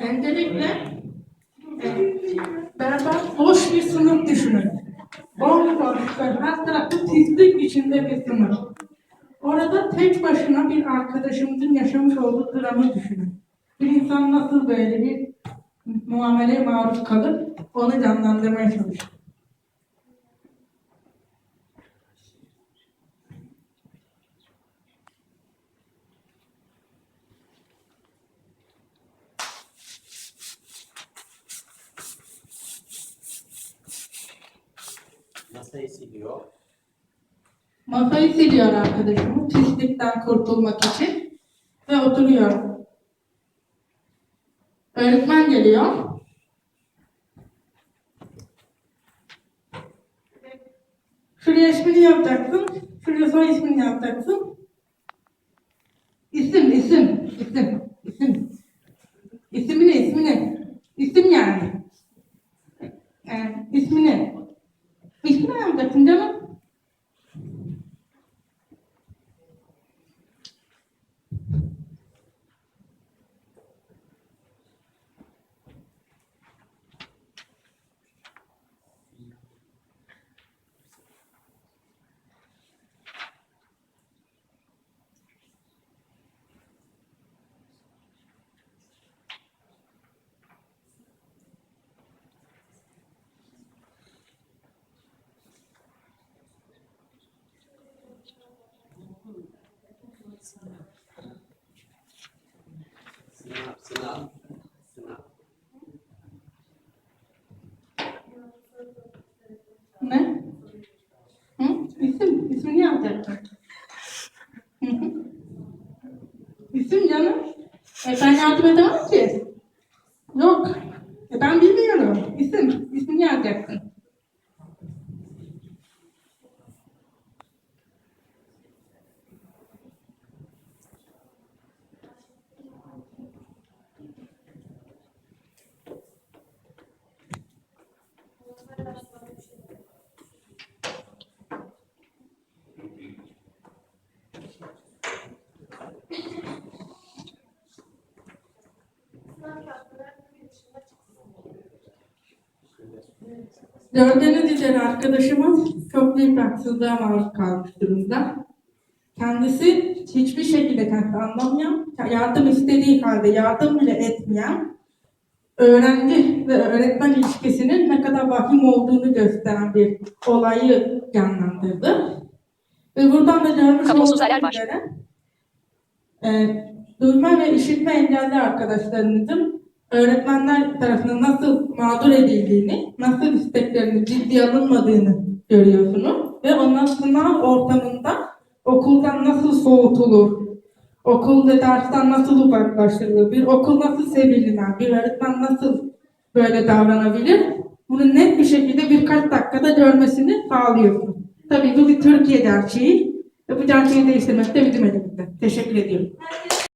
Öncelikle berbat, boş bir sınıf düşünün. Bomboş, böyle her tarafta pislik içinde bir sınıf. Orada tek başına bir arkadaşımızın yaşamış olduğu dramı düşünün. Bir insan nasıl böyle bir muameleye maruz kalır, onu canlandırmaya çalışın. Masayı siliyor. Masayı siliyor arkadaşımız pislikten kurtulmak için ve oturuyor. Öğretmen geliyor. Şuraya ismini yapacaksın. Şuraya soy ismini yapacaksın. İsim, isim, isim. İsmini, ismini. İsim yani. Yani ismini. İsmini yapacaksın canım. Sınav, sınav, sınav. Ne? Hı? İsim, ismini yazacaksın. Hı hı. İsim canım. E ben yardım edemem ki. Yok. E ben bilmiyorum. İsim, ismini yazacaksın. Gördüğünüz üzere arkadaşımız çok büyük haksızlığa maruz kalmış durumda. Kendisi hiçbir şekilde kendisi anlamayan, yardım istediği halde yardım bile etmeyen, öğrenci ve öğretmen ilişkisinin ne kadar vahim olduğunu gösteren bir olayı canlandırdı. Ve buradan da görmüş olduğunuz üzere e, duyma ve işitme engelli arkadaşlarınızın öğretmenler tarafından nasıl mağdur edildiğini, nasıl isteklerinin ciddiye alınmadığını görüyorsunuz. Ve ondan sınav ortamında okuldan nasıl soğutulur, okulda dersten nasıl uzaklaştırılır, bir okul nasıl sevilmez, bir öğretmen nasıl böyle davranabilir, bunu net bir şekilde birkaç dakikada görmesini sağlıyorsun. Tabii bu bir Türkiye gerçeği ve bu gerçeği değiştirmek de bizim elimizde. Teşekkür ediyorum.